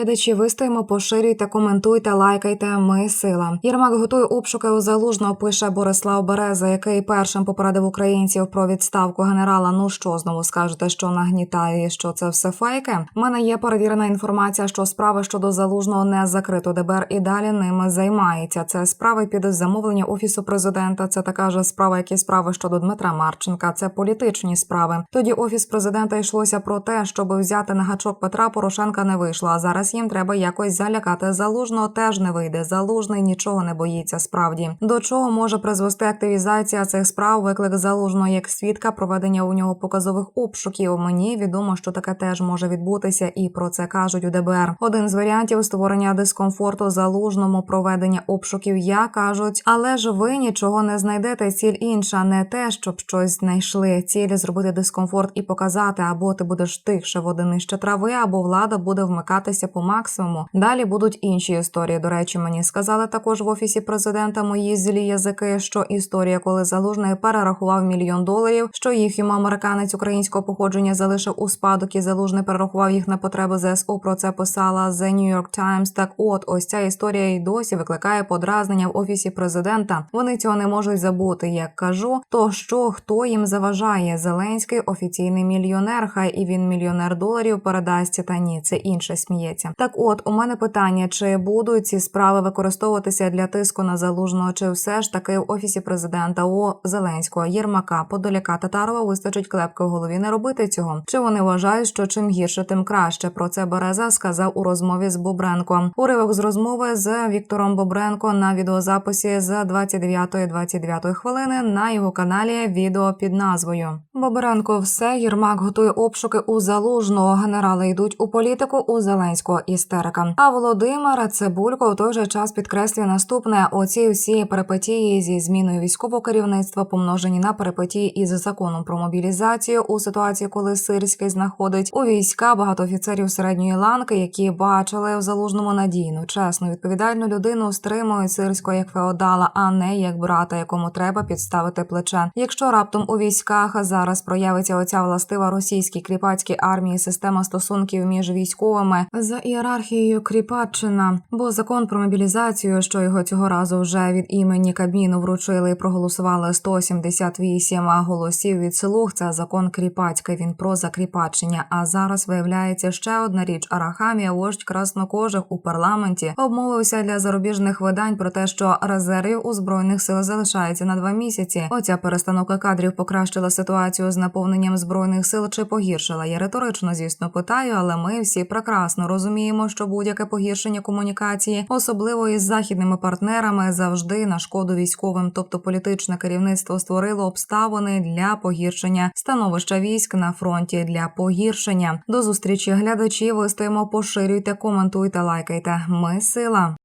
глядачі, вистоїмо, поширюйте, коментуйте, лайкайте. Ми сила. Єрмак готує обшуки у залужного. Пише Борислав Береза, який першим попередив українців про відставку генерала. Ну що знову скажете, що нагнітає, і що це все фейки? У мене є перевірена інформація, що справи щодо залужного не закрито. ДБР і далі ними займається. Це справи під замовлення офісу президента. Це така ж справа, як і справи щодо Дмитра Марченка. Це політичні справи. Тоді офіс президента йшлося про те, щоб взяти на гачок Петра Порошенка не вийшло. А зараз їм треба якось залякати залужного. Теж не вийде. Залужний нічого не боїться. Справді до чого може призвести активізація цих справ? Виклик залужного як свідка проведення у нього показових обшуків. Мені відомо, що таке теж може відбутися, і про це кажуть у ДБР. Один з варіантів створення дискомфорту залужному проведення обшуків. Я кажуть, але ж ви нічого не знайдете. Ціль інша, не те, щоб щось знайшли. Ціль зробити дискомфорт і показати, або ти будеш тихше води нижче трави, або влада буде вмикатися по максимуму. Далі будуть інші історії. До речі, мені сказали також в офісі президента мої злі язики, що історія, коли залужний перерахував мільйон доларів, що їх йому американець українського походження залишив у спадок і залужний перерахував їх на потреби ЗСУ. Про це писала The New York Times. Так, от ось ця історія і досі викликає подразнення в офісі президента. Вони цього не можуть забути. Як кажу, то що хто їм заважає? Зеленський офіційний мільйонер. Хай і він мільйонер доларів передасть. Та ні, це інше сміється. Так, от у мене питання: чи будуть ці справи використовуватися для тиску на залужного, чи все ж таки в офісі президента у Зеленського, Єрмака, Подоляка Татарова вистачить клепки в голові не робити цього? Чи вони вважають, що чим гірше, тим краще? Про це Береза сказав у розмові з Бобренко. Уривок з розмови з Віктором Бобренко на відеозаписі з 29-29 хвилини на його каналі. Відео під назвою Бобренко. Все Єрмак готує обшуки у залужного. Генерали йдуть у політику у Зеленського істерика. А Володимир Цибулько в той же час підкреслює наступне: оці всі перипетії зі зміною військового керівництва помножені на перипетії із законом про мобілізацію у ситуації, коли Сирський знаходить у війська багато офіцерів середньої ланки, які бачили в залужному надійну, чесну, відповідальну людину стримують сирського як феодала, а не як брата, якому треба підставити плече. Якщо раптом у військах зараз проявиться оця властива російській кріпацькій армії система стосунків між військовими за ієрархією Кріпаччина, бо закон про мобілізацію, що його цього разу вже від імені Кабміну вручили і проголосували 178 голосів від слуг. Це закон Кріпацький. Він про закріпачення. А зараз виявляється ще одна річ. Арахамія, вождь краснокожих у парламенті, обмовився для зарубіжних видань про те, що резервів у збройних сил залишається на два місяці. Оця перестановка кадрів покращила ситуацію з наповненням збройних сил чи погіршила. Я риторично, звісно, питаю, але ми всі прекрасно розуміємо, що будь-яке погіршення комунікації, особливо із західними партнерами, завжди на шкоду військовим, тобто політичне керівництво створило обставини для погіршення становища військ на фронті для погіршення. До зустрічі глядачі. Вистоїмо, поширюйте, коментуйте, лайкайте. Ми сила.